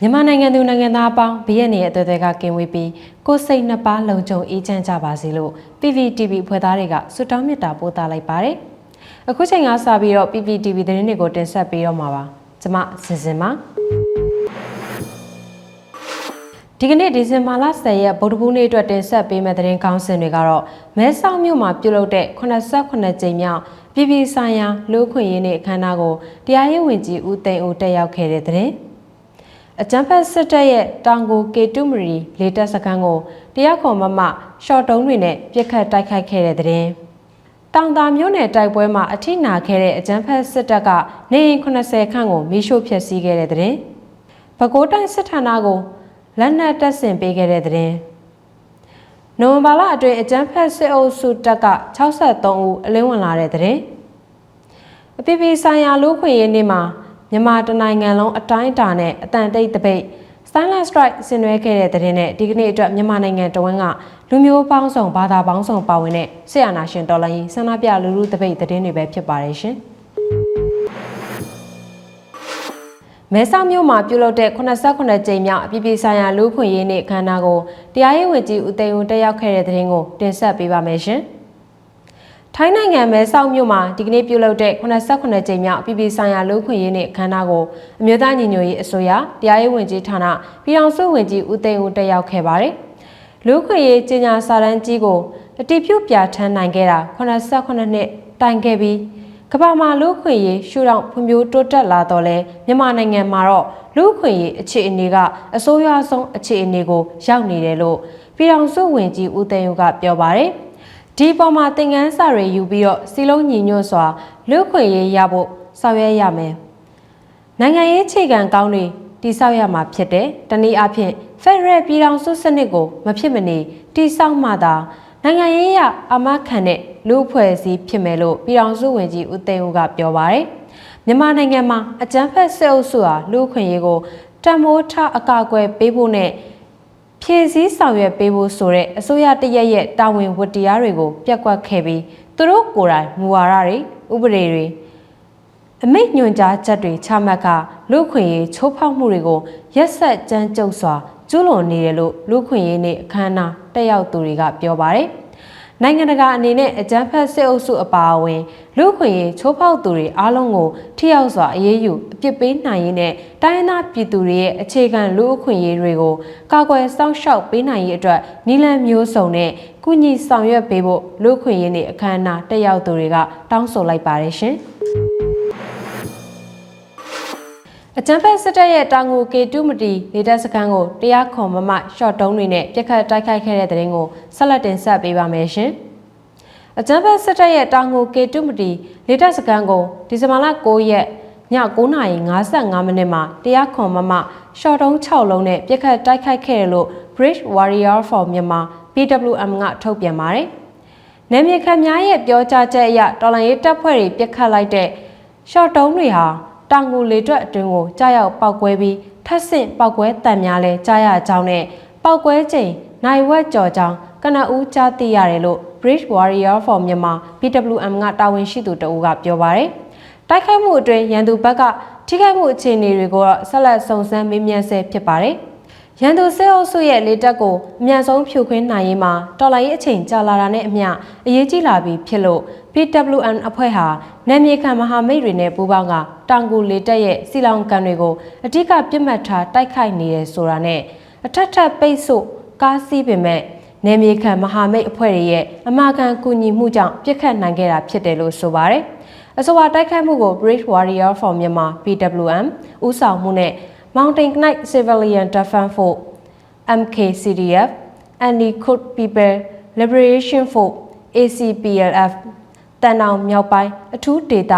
မြန်မာနိုင်ငံသူနိုင်ငံသားအပေါင်းဘေးရန်ရဲ့အသွေးတွေကကင်းဝေးပြီးကိုယ်စိတ်နှစ်ပါးလုံခြုံအေးချမ်းကြပါစေလို့ PPTV ဖွဲ့သားတွေကဆုတောင်းမေတ္တာပို့သလိုက်ပါတယ်။အခုချိန်ကစပြီးတော့ PPTV သတင်းတွေကိုတင်ဆက်ပေးတော့မှာပါ။ကျွန်မစင်စင်ပါ။ဒီကနေ့ဒီဇင်ဘာလ10ရက်ဗုဒ္ဓဘူးနေ့အတွက်တင်ဆက်ပေးမယ့်သတင်းကောင်းစင်တွေကတော့မဲဆောက်မြို့မှာပြုလုပ်တဲ့89ကြိမ်မြောက်ပြည်ပြည်ဆိုင်ရာလူ့ခွင့်ရေးနေ့အခမ်းအနားကိုတရားရေးဝန်ကြီးဦးသိန်းဦးတက်ရောက်ခဲ့တဲ့သတင်း။ အကြံဖက်စစ်တပ်ရဲ့တောင်ကိုကေတုမရီလေတပ်စခန်းကိုတရားခွန်မမရှော့တုံးတွေနဲ့ပြစ်ခတ်တိုက်ခိုက်ခဲ့တဲ့တဲ့တောင်တာမျိုးနယ်တိုက်ပွဲမှာအထိနာခဲ့တဲ့အကြံဖက်စစ်တပ်ကနေရင်80ခန့်ကိုမိရှို့ဖျက်ဆီးခဲ့တဲ့တဲ့ပဲခူးတိုင်းစစ်ဌာနကိုလက်နက်တပ်ဆင်ပေးခဲ့တဲ့တဲ့နိုဝင်ဘာလအတွင်းအကြံဖက်စစ်အုပ်စုတပ်က63ဦးအလင်းဝင်လာတဲ့တဲ့အပြည့်ပြဆိုင်ရာလူခွင့်ရေးနေ့မှာ မြန်မာတနိုင်ငံလုံးအတိုင်းအတာနဲ့အတန်တိတ်တပိတ် Silent Strike ဆင်နွှဲခဲ့တဲ့တဲ့နဲ့ဒီကနေ့အတွက်မြန်မာနိုင်ငံတဝန်းကလူမျိုးပေါင်းစုံဘာသာပေါင်းစုံပါဝင်တဲ့ဆရာနာရှင်တော်လိုင်းဆန္ဒပြလူလူတပိတ်တဲ့တွေပဲဖြစ်ပါတယ်ရှင်မဲဆောက်မြို့မှာပြုလုပ်တဲ့89ကြိမ်မြောက်အပြည်ပြည်ဆိုင်ရာလူ့ခွင့်ရေးနေ့အခမ်းအနားကိုတရားရေးဝန်ကြီးဦးသိန်းဦးတက်ရောက်ခဲ့တဲ့တဲ့ရင်ကိုတင်ဆက်ပေးပါမယ်ရှင်။ ထိုင်းနိုင်ငံမဲဆောက်မြို့မှာဒီကနေ့ပြုလုပ်တဲ့89ကြိမ်မြောက်ပြည်ပဆိုင်ရာလူ့ခွင့်ရေးနေ့အခမ်းအနားကိုအမျိုးသားညီညွတ်ရေးအစိုးရတရားရေးဝန်ကြီးဌာနပြည်ထောင်စုဝန်ကြီးဦးသိန်းဦးတက်ရောက်ခဲ့ပါတယ်။လူ့ခွင့်ရေးကြီးညာစာတမ်းကြီးကိုအတိပြုပြဋ္ဌာန်းနိုင်ခဲ့တာ89နှစ်တိုင်ခဲ့ပြီးကမ္ဘာမှာလူ့ခွင့်ရေးရှုထောင့်ဖွံ့ဖြိုးတိုးတက်လာတော့လဲမြန်မာနိုင်ငံမှာတော့လူ့ခွင့်ရေးအခြေအနေကအစိုးရဆုံးအခြေအနေကိုရောက်နေတယ်လို့ပြည်ထောင်စုဝန်ကြီးဦးသိန်းဦးကပြောပါတယ်။ ဒီပေါ်မှာသင်ခန်းစာတွေယူပြီးတော့စီလုံးညီညွတ်စွာလူခွင့်ရေးရဖို့ဆောင်ရွက်ရမယ်။နိုင်ငံရေးခြေခံကောင်းတွေတိဆောက်ရမှာဖြစ်တယ်။တနည်းအားဖြင့် Federal ပြည်ထောင်စုစနစ်ကိုမဖြစ်မနေတိဆောက်မှသာနိုင်ငံရေးရအမခံတဲ့လူအဖွဲ့အစည်းဖြစ်မယ်လို့ပြည်ထောင်စုဝန်ကြီးဦးသိန်းဦးကပြောပါတယ်။မြန်မာနိုင်ငံမှာအကြမ်းဖက်စစ်အုပ်စုဟာလူခွင့်ရေးကိုတံမိုးထအကာအကွယ်ပေးဖို့နဲ့ ဖြည့်ဆည်းဆောင်ရွက်ပေးဖို့ဆိုတဲ့အစိုးရတရက်ရဲ့တာဝန်ဝတ္တရားတွေကိုပြက်ကွက်ခဲ့ပြီးသူတို့ကိုယ်တိုင်မူဝါဒတွေဥပဒေတွေအမိတ်ညွှန်ကြားချက်တွေချမှတ်ကလူခွင့်ရေးချိုးဖောက်မှုတွေကိုရက်ဆက်ကြမ်းကြုတ်စွာကျူးလွန်နေတယ်လို့လူခွင့်ရေးနေ့အခမ်းအနားတက်ရောက်သူတွေကပြောပါတယ်။ နိုင်ငံတကာအနေနဲ့အကြမ်းဖက်စစ်အုပ်စုအပါအဝင်လူခွင့်ရေးချိုးဖောက်သူတွေအားလုံးကိုထိရောက်စွာအရေးယူအပြစ်ပေးနိုင်ရေးနဲ့တိုင်းသားပြည်သူတွေရဲ့အခြေခံလူအခွင့်အရေးတွေကိုကာကွယ်စောင့်ရှောက်ပေးနိုင်ရေးအတွက်နီလန်မျိုးစုံနဲ့ကုညီဆောင်ရွက်ပေးဖို့လူခွင့်ရေးနဲ့အခမ်းအနားတက်ရောက်သူတွေကတောင်းဆိုလိုက်ပါတယ်ရှင်။ အကြံဖက်စစ်တပ်ရဲ့တာငူကေတူမတီလေတပ်စခန်းကိုတရားခွန်မမရှော့တုံးတွေနဲ့ပြက်ခတ်တိုက်ခိုက်ခဲ့တဲ့တဲ့ရင်ကိုဆက်လက်တင်ဆက်ပေးပါမယ်ရှင်။အကြံဖက်စစ်တပ်ရဲ့တာငူကေတူမတီလေတပ်စခန်းကိုဒီဇင်ဘာလ9ရက်ည9:55မိနစ်မှာတရားခွန်မမရှော့တုံး6လုံးနဲ့ပြက်ခတ်တိုက်ခိုက်ခဲ့တယ်လို့ Bridge Warrior for Myanmar PWM ကထုတ်ပြန်ပါတယ်။နယ်မြေခံများရဲ့ပြောကြားချက်အရတော်လန်ရေးတပ်ဖွဲ့တွေပြက်ခတ်လိုက်တဲ့ရှော့တုံးတွေဟာ တောင်ကိုလေတွက်အတွင်းကိုကြားရောက်ပောက်ကွဲပြီးထပ်ဆင့်ပောက်ကွဲတံများလဲကြားရကြောင်းနဲ့ပောက်ကွဲချိန်နိုင်ဝက်ကြော်ကြောင်းကနဦးကြားသိရတယ်လို့ Bridge Warrior for Myanmar BWM ကတာဝန်ရှိသူတအူးကပြောပါတယ်။တိုက်ခိုက်မှုအတွင်းရန်သူဘက်ကထိခိုက်မှုအခြေအနေတွေကိုတော့ဆက်လက်စုံစမ်းမေးမြန်းဆဲဖြစ်ပါတယ်။ ရန်သူစစ်အုပ်စုရဲ့လေတပ်ကိုအမြန်ဆုံးဖြိုခွင်းနိုင်ရေးမှာတော်လိုင်းရေးအချိန်ကြာလာတာနဲ့အမျှအရေးကြီးလာပြီးဖြစ်လို့ PWN အဖွဲ့ဟာနယ်မြေခံမဟာမိတ်တွေနဲ့ပူးပေါင်းကတောင်ကူလေတပ်ရဲ့စီလောင်ကန်တွေကိုအဓိကပြစ်မှတ်ထားတိုက်ခိုက်နေတယ်ဆိုတာနဲ့အထက်ထပ်ပိတ်ဆို့ကားစီးပင်မဲ့နယ်မြေခံမဟာမိတ်အဖွဲ့တွေရဲ့အမာခံကူညီမှုကြောင့်ပြစ်ခတ်နိုင်ခဲ့တာဖြစ်တယ်လို့ဆိုပါတယ်။အဆိုပါတိုက်ခိုက်မှုကို British Warrior for Myanmar PWM ဦးဆောင်မှုနဲ့ Mountain Knight Civilian Defense Force MKCDF Anti-Kurd People Liberation Force ACPLF တန်တောင်မြောက်ပိုင်းအထူးဒေသ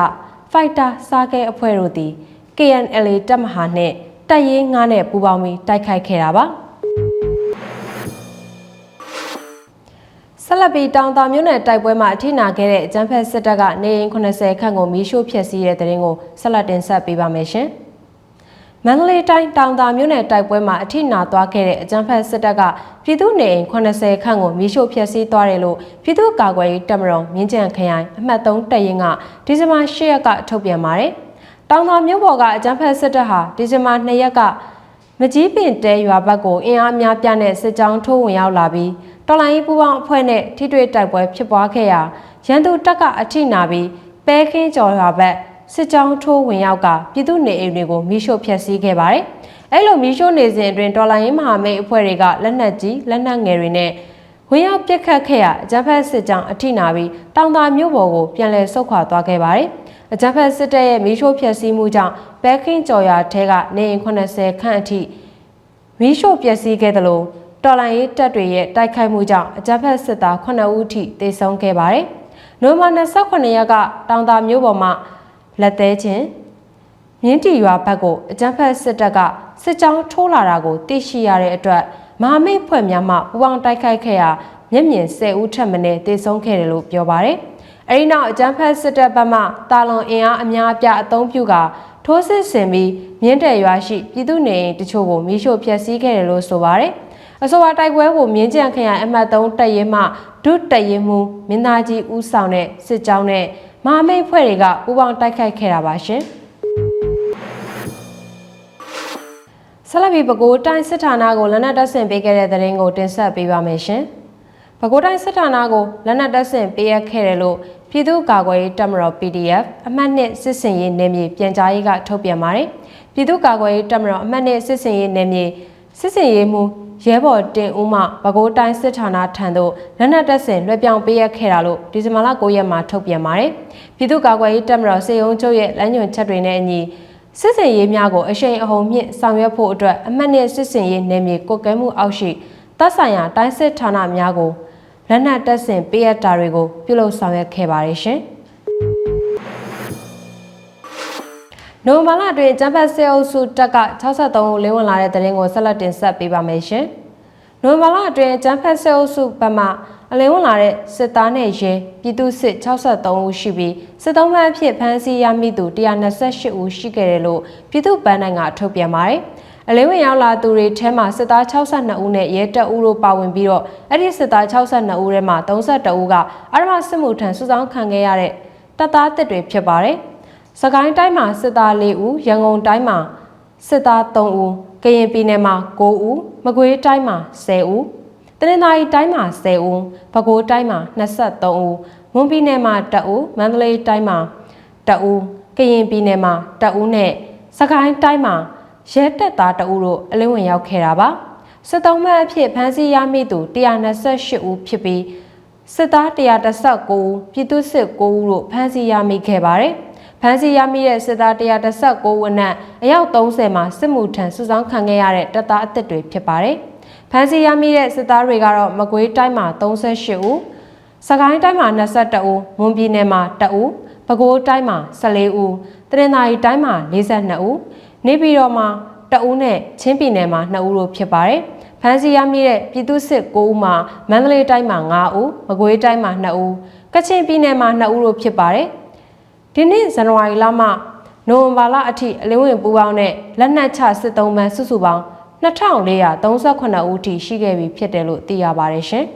Fighter စားကဲအဖွဲ့တို့သည် KNLA တပ်မဟာနဲ့တပ်ရင်း9နဲ့ပူးပေါင်းပြီးတိုက်ခိုက်ခဲ့တာပါဆက်လက်ပြီးတောင်တာမြို့နယ်တိုက်ပွဲမှာအထိနာခဲ့တဲ့အကြမ်းဖက်စစ်တပ်ကနေအိမ်80ခန့်ကိုမီးရှို့ဖျက်ဆီးတဲ့တဲ့ရင်ကိုဆက်လက်တင်ဆက်ပေးပါမယ်ရှင်။ မန္တလေးတိုင်းတောင်သာမြို့နယ်တိုက်ပွဲမှာအထိနာသွားခဲ့တဲ့အကြမ်းဖက်စစ်တပ်ကပြည်သူနေအိမ်80ခန့်ကိုမီးရှို့ဖျက်ဆီးသွားတယ်လို့ပြည်သူ့ကာကွယ်ရေးတပ်မတော်မြင်းကြံခရိုင်အမှတ်3တပ်ရင်းကဒီဇင်ဘာ10ရက်ကထုတ်ပြန်ပါတယ်။တောင်သာမြို့ပေါ်ကအကြမ်းဖက်စစ်တပ်ဟာဒီဇင်ဘာ2ရက်ကမကြီးပင်တဲရွာဘက်ကိုအင်အားများပြားတဲ့စစ်ကြောင်းထိုးဝင်ရောက်လာပြီးတော်လိုင်းပူပေါင်းအဖွဲ့နဲ့ထိတွေ့တိုက်ပွဲဖြစ်ပွားခဲ့ရာရန်သူတပ်ကအထိနာပြီးပဲခင်းကျော်ရွာဘက် စစ်ကြောင်းထိုးဝင်ရောက်ကပြည်သူနေအိမ်တွေကိုမိရှို့ဖျက်ဆီးခဲ့ပါတယ်။အဲ့လိုမိရှို့နေစဉ်အတွင်းတော်လိုင်းမဟာမိတ်အဖွဲ့တွေကလက်နက်ကြီးလက်နက်ငယ်တွေနဲ့ဝင်ရောက်ပစ်ခတ်ခဲ့ရအကြမ်းဖက်စစ်ကြောင်းအထိနာပြီးတောင်သာမြို့ပေါ်ကိုပြန်လည်ဆုတ်ခွာသွားခဲ့ပါတယ်။အကြမ်းဖက်စစ်တပ်ရဲ့မိရှို့ဖျက်ဆီးမှုကြောင့်ပဲခင်းကျော်ရွာထဲကနေအိမ်80ခန့်အထိမီးရှို့ပျက်စီးခဲ့တယ်လို့တော်လိုင်းရေးတပ်တွေရဲ့တိုက်ခိုက်မှုကြောင့်အကြမ်းဖက်စစ်သား9ဦးထိသေဆုံးခဲ့ပါတယ်။နိုဝင်ဘာ28ရက်ကတောင်သာမြို့ပေါ်မှာ လက်သေးချင်းမြင်းတီရွာဘက်ကိုအကြမ်းဖက်စစ်တပ်ကစစ်ကြောင်းထိုးလာတာကိုသိရှိရတဲ့အတွက်မဟာမိတ်ဖွဲ့များမှပူးပေါင်းတိုက်ခိုက်ခဲ့ရာမျက်မြင်10ဦးထပ်မံတေဆုံးခဲ့တယ်လို့ပြောပါတယ်။အဲဒီနောက်အကြမ်းဖက်စစ်တပ်ဘက်မှတာလွန်အင်အားအများအပြားအုံပြုကထိုးစစ်ဆင်ပြီးမြင်းတယ်ရွာရှိပြည်သူနေအိမ်တချို့ကိုမိရှို့ဖျက်ဆီးခဲ့တယ်လို့ဆိုပါတယ်။အဆိုပါတိုက်ပွဲကိုမြင်းကြံခရိုင်အမှတ်3တပ်ရင်းမှဒုတပ်ရင်းမှူးမင်းသားကြီးဦးဆောင်တဲ့စစ်ကြောင်းနဲ့ မဟာမိတ်ဖွဲ့တွေကပူးပေါင်းတိုက်ခိုက်ခဲ့တာပါရှင်။ဆလဘီပဲခူးတိုင်းစစ်ဌာနကိုလက်နက်တပ်ဆင်ပေးခဲ့တဲ့တဲ့ရင်ကိုတင်ဆက်ပေးပါမယ်ရှင်။ပဲခူးတိုင်းစစ်ဌာနကိုလက်နက်တပ်ဆင်ပေးရခဲ့တယ်လို့ပြည်သူ့ကာကွယ်ရေးတပ်မတော် PDF အမှတ်နှစ်စစ်စင်ရေးနယ်မြေပြန်ကြားရေးကထုတ်ပြန်ပါတယ်။ပြည်သူ့ကာကွယ်ရေးတပ်မတော်အမှတ်နှစ်စစ်စင်ရေးနယ်မြေ စစ်စင်ရေးမှရဲဘော်တင်ဦးမှပဲခူးတိုင်းစစ်ဌာနထံသို့လက်နက်တပ်ဆင်လွှဲပြောင်းပေးရခဲ့တာလို့ဒီဇင်ဘာလ9ရက်မှာထုတ်ပြန်ပါတယ်။ပြည်သူ့ကာကွယ်ရေးတပ်မတော်စေယုံချုပ်ရဲ့လမ်းညွှန်ချက်တွေနဲ့အညီစစ်စင်ရေးများကိုအရှိန်အဟုန်မြင့်ဆောင်ရွက်ဖို့အတွက်အမှတ်နဲ့စစ်စင်ရေးနယ်မြေကွက်ကဲမှုအောက်ရှိတပ်ဆိုင်ရာတိုင်းစစ်ဌာနများကိုလက်နက်တပ်ဆင်ပေးအပ်တာတွေကိုပြုလုပ်ဆောင်ရွက်ခဲ့ပါတယ်ရှင်။ နိုဝင်ဘာလအတွင်းကျန်းဖတ်ဆေးအုပ်စုတပ်က63ဦးလင်းဝင်လာတဲ့တဲ့ရင်ကိုဆက်လက်တင်ဆက်ပေးပါမယ်ရှင်။နိုဝင်ဘာလအတွင်းကျန်းဖတ်ဆေးအုပ်စုဘက်မှအလင်းဝင်လာတဲ့စစ်သားနဲ့ရဲပြည်သူစစ်63ဦးရှိပြီးစစ်သုံးပန်းအဖြစ်ဖမ်းဆီးရမိသူ128ဦးရှိခဲ့တယ်လို့ပြည်သူ့ပန်းနိုင်ကထုတ်ပြန်ပါတယ်။အလင်းဝင်ရောက်လာသူတွေထဲမှာစစ်သား62ဦးနဲ့ရဲတပ်ဦးတို့ပါဝင်ပြီးတော့အဲ့ဒီစစ်သား62ဦးထဲမှာ32ဦးကအရမစစ်မှုထမ်းစုဆောင်းခံခဲ့ရတဲ့တပ်သားတစ်တွေဖြစ်ပါတယ်။ စကိုင်းတိုင်းမှာစစ်သား4ဦးရန်ကုန်တိုင်းမှာစစ်သား3ဦးကရင်ပြည်နယ်မှာ9ဦးမကွေးတိုင်းမှာ10ဦးတနင်္သာရီတိုင်းမှာ10ဦးပဲခူးတိုင်းမှာ23ဦးမွန်ပြည်နယ်မှာ2ဦးမန္တလေးတိုင်းမှာ2ဦးကရင်ပြည်နယ်မှာ2ဦးနဲ့စကိုင်းတိုင်းမှာရဲတပ်သား2ဦးတို့အလင်းဝင်ရောက်ခဲ့တာပါစစ်သုံးမှတ်အဖြစ်ဖမ်းဆီးရမိသူ128ဦးဖြစ်ပြီးစစ်သား119ဦးပြည်သူ့စစ်9ဦးတို့ဖမ်းဆီးရမိခဲ့ပါတယ် ဖမ်းဆီးရမိတဲ့စစ်သား119ဦးအနက်အယောက်30မှာစစ်မှုထမ်းစုဆောင်းခံခဲ့ရတဲ့တပ်သားအသစ်တွေဖြစ်ပါတယ်။ဖမ်းဆီးရမိတဲ့စစ်သားတွေကတော့မကွေးတိုင်းမှာ38ဦး၊စကိုင်းတိုင်းမှာ22ဦး၊မွန်ပြည်နယ်မှာ2ဦး၊ပဲခူးတိုင်းမှာ14ဦး၊တနင်္သာရီတိုင်းမှာ42ဦး၊နေပြည်တော်မှာ2ဦးနဲ့ချင်းပြည်နယ်မှာ2ဦးတို့ဖြစ်ပါတယ်။ဖမ်းဆီးရမိတဲ့ပြည်သူ့စစ်9ဦးမှာမန္တလေးတိုင်းမှာ9ဦး၊မကွေးတိုင်းမှာ2ဦး၊ကချင်ပြည်နယ်မှာ2ဦးတို့ဖြစ်ပါတယ်။ ဒီနေ့ဇန်နဝါရီလမှနိုဝင်ဘာလအထိအလင်းဝင်ပူပေါင်းတဲ့လက်နက်ချစစ်သုံးပန်းစုစုပေါင်း2438ဦးထိရှိခဲ့ပြီဖြစ်တယ်လို့သိရပါတယ်ရှင်။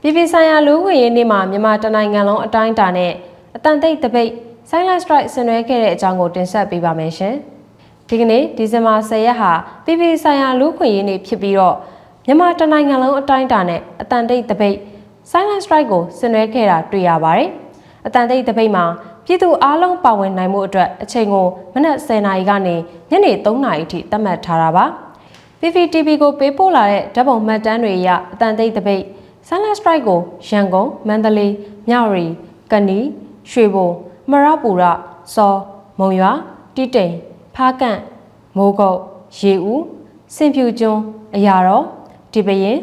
ပြည်ပဆိုင်ရာလူ့ဝင်ရေးနေ့မှာမြန်မာတနိုင်ငံလုံးအတိုင်းအတာနဲ့အတန်တိတ်တပိတ် Silent Strike ဆင်နွှဲခဲ့တဲ့အကြောင်းကိုတင်ဆက်ပေးပါမယ်ရှင်။ဒီကနေ့ဒီဇင်ဘာ10ရက်ဟာပြည်ပဆိုင်ရာလူ့ခွင့်ရေးနေ့ဖြစ်ပြီးတော့မြန်မာတနိုင်ငံလုံးအတိုင်းအတာနဲ့အတန်တိတ်တပိတ် Silent Strike ကိုဆင်နွှဲခဲ့တာတွေ့ရပါတယ်။အတန်တိတ်တပိတ်မှာပြည်သူအားလုံးပါဝင်နိုင်မှုအတွက်အချိန်ကိုမနက်10:00နာရီကနေညနေ3:00နာရီထိသတ်မှတ်ထားတာပါ။ PPTV ကိုပေးပို့လာတဲ့ဓာတ်ပုံမှတ်တမ်းတွေအရအတန်တိတ်တပိတ် Silent Strike ကိုရန်ကုန်၊မန္တလေး၊မြဝတီ၊ကနီ၊ရွှေဘို၊မရပူရ၊စော်၊မုံရွာ၊တိတိန်၊ဖားကန့်၊မိုးကုတ်၊ရေဦး၊စင်ဖြူကျွန်း၊အရာတော်၊ဒီပရင်၊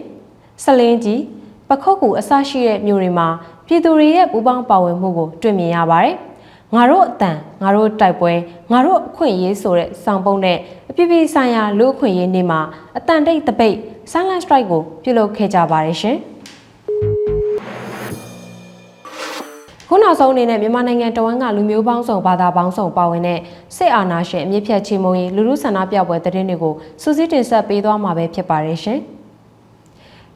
စလင်းကြီး ပခုတ်ကူအစရှိတဲ့မြို့တွေမှာပြည်သူတွေရဲ့ပူးပေါင်းပါဝင်မှုကိုတွေ့မြင်ရပါတယ်။ငါတို့အတန်ငါတို့တိုက်ပွဲငါတို့အခွင့်အရေးဆိုတဲ့စောင်းပုံးနဲ့အပြည်ပြည်ဆိုင်ရာလူအခွင့်အရေးနေ့မှာအတန်တိတ်တပိတ် Silent Strike ကိုပြုလုပ်ခဲ့ကြပါတယ်ရှင်။ခုနောက်ဆုံးအနေနဲ့မြန်မာနိုင်ငံတဝန်းကလူမျိုးပေါင်းစုံဘာသာပေါင်းစုံပါဝင်တဲ့စစ်အာဏာရှင်အမြင့်ဖြတ်ချေမှုန်းရေးလူလူဆန္ဒပြပွဲသတင်းတွေကိုစူးစီးတင်ဆက်ပေးသွားမှာပဲဖြစ်ပါတယ်ရှင်။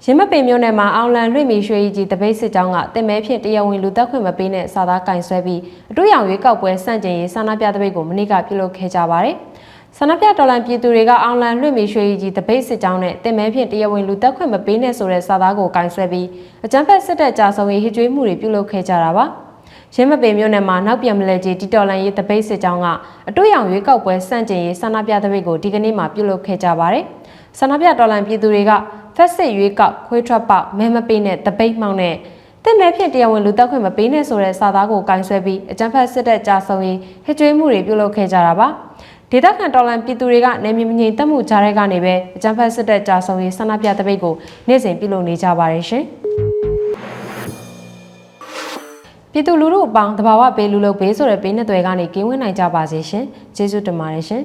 ရင်းမပင်မြို့နယ်မှာအောင်လန်လွင့်မီရွှေရီကြီးတပိတ်စစ်ကြောင်းကတင်မဲဖြင့်တရားဝင်လူသက်ခွင့်မပေးတဲ့စာသားကင်ဆွဲပြီးအတွေ့အကြုံရွေးကောက်ပွဲစန့်ကျင်ရေးဆန္ဒပြတပိတ်ကိုမနေ့ကပြုလုပ်ခဲ့ကြပါတယ်။ဆန္ဒပြတော်လှန်ပြည်သူတွေကအောင်လန်လွင့်မီရွှေရီကြီးတပိတ်စစ်ကြောင်းနဲ့တင်မဲဖြင့်တရားဝင်လူသက်ခွင့်မပေးတဲ့ဆိုတဲ့စာသားကိုကင်ဆွဲပြီးအကြမ်းဖက်စစ်တပ်ကြာဆုံးရေးဟစ်ကြွေးမှုတွေပြုလုပ်ခဲ့ကြတာပါ။ရင်းမပင်မြို့နယ်မှာနောက်ပြန်မလဲကြီးတီတော်လန်ရေးတပိတ်စစ်ကြောင်းကအတွေ့အကြုံရွေးကောက်ပွဲစန့်ကျင်ရေးဆန္ဒပြတပိတ်ကိုဒီကနေ့မှပြုလုပ်ခဲ့ကြပါတယ်။ ဆန္ဒပြတော်လှန်ပြည်သူတွေကဖက်စစ်ရွေးကောက်ခွေးထွက်ပေါက်မဲမပေးနဲ့တပိတ်မှောက်နဲ့တစ်မဲဖြင့်တရားဝင်လူသက်ခွင့်မပေးနဲ့ဆိုတဲ့စာသားကိုကင်ဆွဲပြီးအကြမ်းဖက်စစ်တပ်ကြာဆုံးရေးဟစ်ကြွေးမှုတွေပြုလုပ်ခဲ့ကြတာပါဒေသခံတော်လှန်ပြည်သူတွေကနေမြေမငြိမ်သက်မှုကြားတဲ့ကနေပဲအကြမ်းဖက်စစ်တပ်ကြာဆုံးရေးဆန္ဒပြတပိတ်ကိုနေ့စဉ်ပြုလုပ်နေကြပါတယ်ရှင်ပြည်သူလူထုအပေါင်းတဘာဝပေးလူလုပ်ပေးဆိုတဲ့ပေးနှစ်တွေကနေကင်းဝေးနိုင်ကြပါစေရှင်ကျေးဇူးတင်ပါတယ်ရှင်